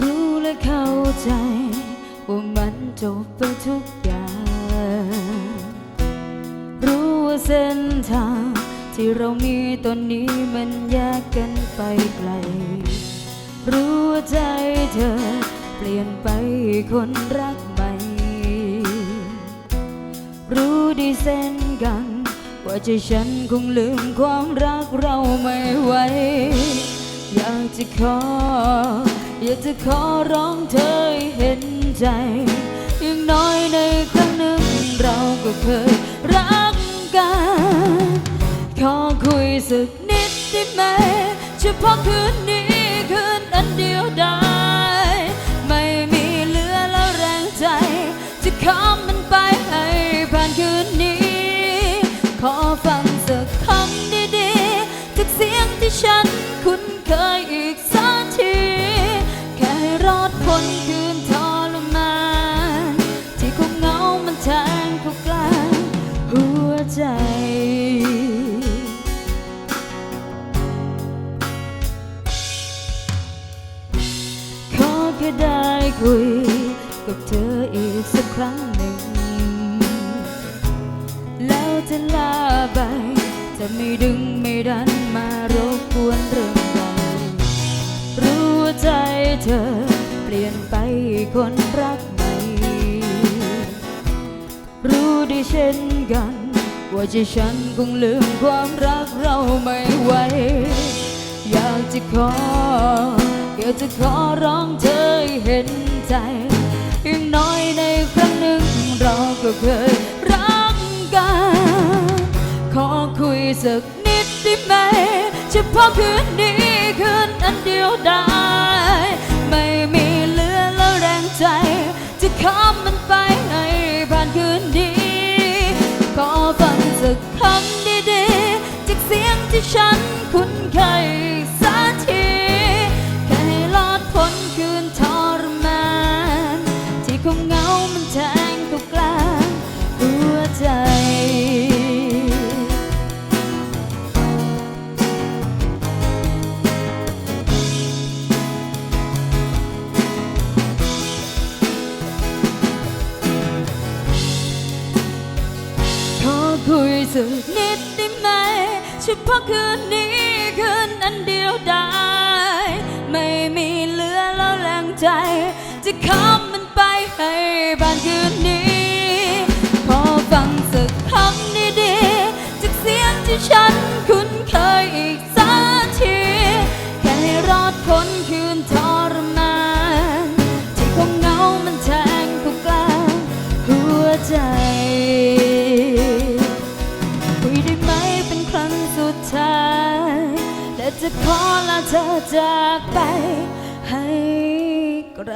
รู้และเข้าใจ ว่ามันจบไปทุกอย่าง รู้ว่าเส้นทาง ที่เรามีตอนนี้มันแยกกันไปไกล รู้ว่าใจเธอ เปลี่ยนไปคนรักใหม่ รู้ดีเส้นกัน ว่าใจฉันคงลืมความรักเราไม่ไหวอยากจะขอ อยากจะขอร้องเธอเห็นใจ อย่างน้อยในครั้งหนึ่งเราก็เคยรักกัน ขอคุยสักนิดได้ไหมเฉพาะคืนนี้คืนอันเดียวได้ ไม่มีเหลือแล้วแรงใจ จะข้ามมันไปให้ผ่านคืนนี้ ขอฟังสักคำดีๆจากเสียงที่ฉันคุ้นเคยอีก คุยกับเธออีกสักครั้งหนึ่ง แล้วจะลาไปจะไม่ดึงไม่ดันมารบกวนเรื่องใดรู้ว่าใจเธอเปลี่ยนไปคนรักใหม่ รู้ด้เช่นกัน ว่าใจฉันคงลืมความรักเราไม่ไหวอยากจะขออยากจะขอร้องเธอ เห็นใจอย่างน้อยในครั้งหนึ่งเราก็เคยรักกัน ขอคุยสักนิดได้ไหมเฉพาะคืนนี้คืนอันเดียวได้ คุยสักนิดได้ไหมเฉพาะคืนนี้คืนนั้นเดียวได้ไม่มีเหลือแล้วแรงใจ จะข้ามมันไปให้บ้านคืนนี้ขอฟังสักคำดีๆจากเสียงที่ฉัน จะขอลาเธอจากไปให้ไกล